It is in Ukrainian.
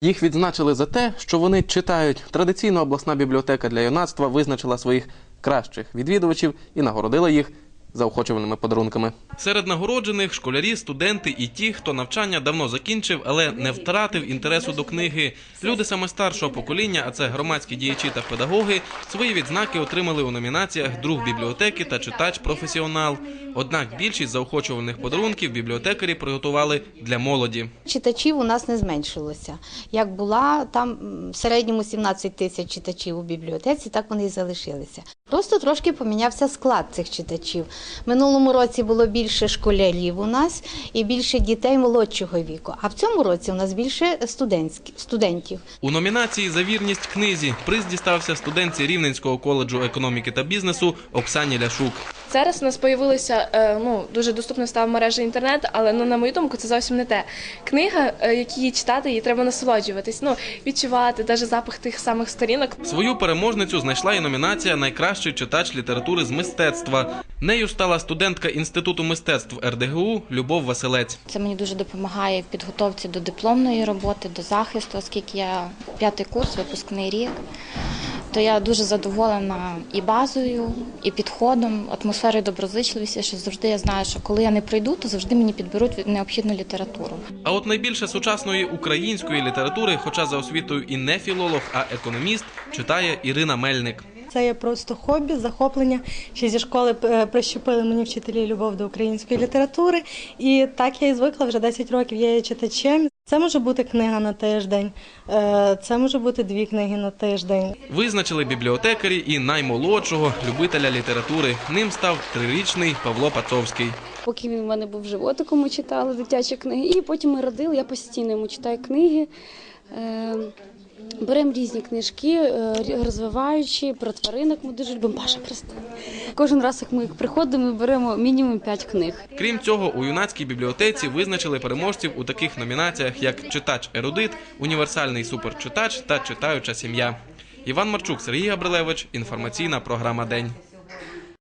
Їх відзначили за те, що вони читають. Традиційно обласна бібліотека для юнацтва визначила своїх кращих відвідувачів і нагородила їх заохочувальними подарунками. Серед нагороджених школярі, студенти і ті, хто навчання давно закінчив, але не втратив інтересу до книги. Люди саме старшого покоління, а це громадські діячі та педагоги, свої відзнаки отримали у номінаціях Друг бібліотеки та читач професіонал. Однак більшість заохочувальних подарунків бібліотекарі приготували для молоді. Читачів у нас не зменшилося. Як була там в середньому 17 тисяч читачів у бібліотеці, так вони і залишилися. Просто трошки помінявся склад цих читачів. Минулому році було більше школярів у нас і більше дітей молодшого віку. А в цьому році у нас більше студентів. У номінації за вірність книзі приз дістався студентці Рівненського коледжу економіки та бізнесу Оксані Ляшук. Зараз у нас з'явилася е, ну, дуже доступна стала мережа інтернет, але ну, на мою думку, це зовсім не те. Книга, е, які її читати, її треба насолоджуватись, ну, відчувати навіть запах тих самих сторінок. Свою переможницю знайшла і номінація Найкращий читач літератури з мистецтва. Нею стала студентка інституту мистецтв РДГУ Любов Василець. Це мені дуже допомагає в підготовці до дипломної роботи, до захисту, оскільки я п'ятий курс, випускний рік. То я дуже задоволена і базою, і підходом, атмосферою доброзичливості, що завжди я знаю, що коли я не прийду, то завжди мені підберуть необхідну літературу. А от найбільше сучасної української літератури, хоча за освітою і не філолог, а економіст, читає Ірина Мельник. Це є просто хобі, захоплення. Ще зі школи е, прищепили мені вчителі любов до української літератури. І так я і звикла вже 10 років. Я є читачем. Це може бути книга на тиждень, е, це може бути дві книги на тиждень. Визначили бібліотекарі і наймолодшого любителя літератури. Ним став трирічний Павло Пацовський. Поки він в мене був животиком, ми читали дитячі книги. І потім ми родили, я постійно йому читаю книги. Беремо різні книжки, е, розвиваючі, про тваринок ми дуже любимо. Паша, просто. Кожен раз, як ми приходимо, ми беремо мінімум 5 книг. Крім цього, у юнацькій бібліотеці визначили переможців у таких номінаціях, як читач-ерудит, універсальний суперчитач та читаюча сім'я. Іван Марчук, Сергій Габрилевич. Інформаційна програма День.